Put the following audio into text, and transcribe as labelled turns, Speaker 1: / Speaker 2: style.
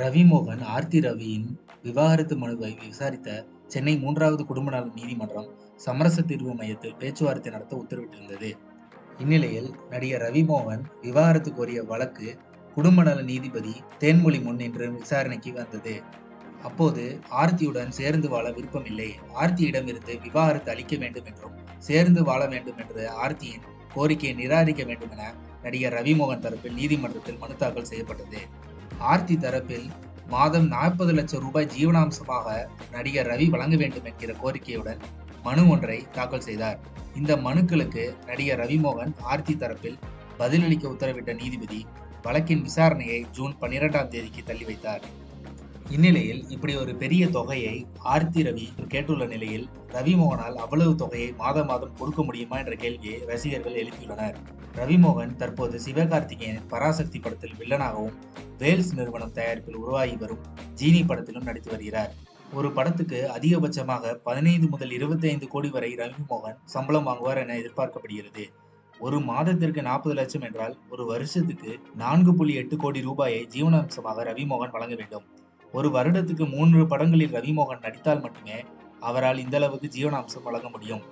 Speaker 1: ரவிமோகன் ஆர்த்தி ரவியின் விவாகரத்து மனுவை விசாரித்த சென்னை மூன்றாவது குடும்ப நல நீதிமன்றம் சமரச தீர்வு மையத்தில் பேச்சுவார்த்தை நடத்த உத்தரவிட்டிருந்தது. இந்நிலையில் நடிகர் ரவிமோகன் விவாகரத்து கோரிய வழக்கு குடும்ப நல நீதிபதி தேன்மொழி முன் இன்று விசாரணைக்கு வந்தது. அப்போது ஆர்த்தியுடன் சேர்ந்து வாழ விருப்பமில்லை ஆர்த்தியிடமிருந்து விவாகரத்து அளிக்க வேண்டும் என்றும் சேர்ந்து வாழ வேண்டும் என்று ஆர்த்தியின் கோரிக்கையை நிராகரிக்க வேண்டும் என நடிகர் ரவிமோகன் தரப்பில் நீதிமன்றத்தில் மனு தாக்கல் செய்யப்பட்டது. ஆர்த்தி தரப்பில் மாதம் நாற்பது லட்சம் ரூபாய் ஜீவனாம்சமாக நடிகர் ரவி வழங்க வேண்டும் என்கிற கோரிக்கையுடன் மனு ஒன்றை தாக்கல் செய்தார். இந்த மனுக்களுக்கு நடிகர் ரவிமோகன் ஆர்த்தி தரப்பில் பதிலளிக்க உத்தரவிட்ட நீதிபதி வழக்கின் விசாரணையை ஜூன் பன்னிரெண்டாம் தேதிக்கு தள்ளி வைத்தார். இந்நிலையில் இப்படி ஒரு பெரிய தொகையை ஆர்த்தி ரவி கேட்டுள்ள நிலையில் ரவிமோகனால் அவ்வளவு தொகையை மாதம் மாதம் கொடுக்க முடியுமா என்ற கேள்வியை ரசிகர்கள் எழுப்பியுள்ளனர். ரவிமோகன் தற்போது சிவகார்த்திகேயன் பராசக்தி படத்தில் வில்லனாகவும் வேல்ஸ் நிறுவனம் தயாரிப்பில் உருவாகி வரும் ஜீனி படத்திலும் நடித்து வருகிறார். ஒரு படத்துக்கு அதிகபட்சமாக பதினைந்து முதல் இருபத்தி ஐந்து கோடி வரை ரவிமோகன் சம்பளம் வாங்குவார் என எதிர்பார்க்கப்படுகிறது. ஒரு மாதத்திற்கு நாற்பது லட்சம் என்றால் ஒரு வருஷத்துக்கு நான்கு புள்ளி எட்டு கோடி ரூபாயை ஜீவனாம்சமாக ரவிமோகன் வழங்க வேண்டும். ஒரு வருடத்துக்கு மூன்று படங்களில் ரவிமோகன் நடித்தால் மட்டுமே அவரால் இந்த அளவுக்கு ஜீவனாம்சம் வழங்க முடியும்.